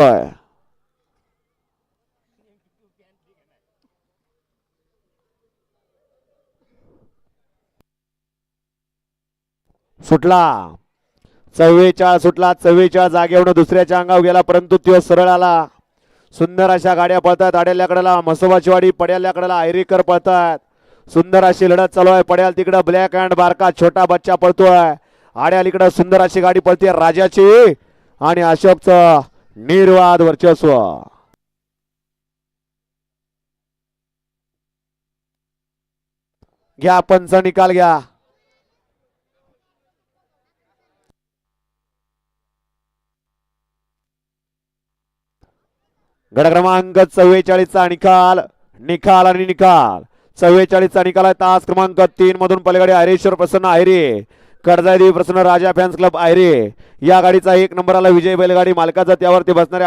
होय. सुटला. चव्वेचाळ सुटला. चव्वेचाळ जागेवर दुसऱ्याच्या अंगावर गेला परंतु तो सरळ आला. सुंदर अशा गाड्या पळतात. आड्याल्याकडेला मसोबाचीवाडी पड्याल्याकडेला आयरीकर पळतात. सुंदर अशी लढत चालू आहे. पड्याल तिकडं ब्लॅक अँड बारका छोटा बच्चा पळतोय. आड्यालीकडं सुंदर अशी गाडी पळते. राजाची आणि अशोकचं. निर्वाद वर्चस्व. घ्या पंच निकाल घ्या. गड क्रमांक चव्वेचाळीसचा निकाल निकाल आणि निकाल. चव्वेचाळीसचा निकाल आहे तास क्रमांक तीन मधून पलीकडे हरेश्वर प्रसन्न आयरे कडजादेवी प्रसन्न राजा फॅन्स क्लब आयरे. या गाडीचा एक नंबराला विजय बैलगाडी मालकाचा त्यावरती बसणारे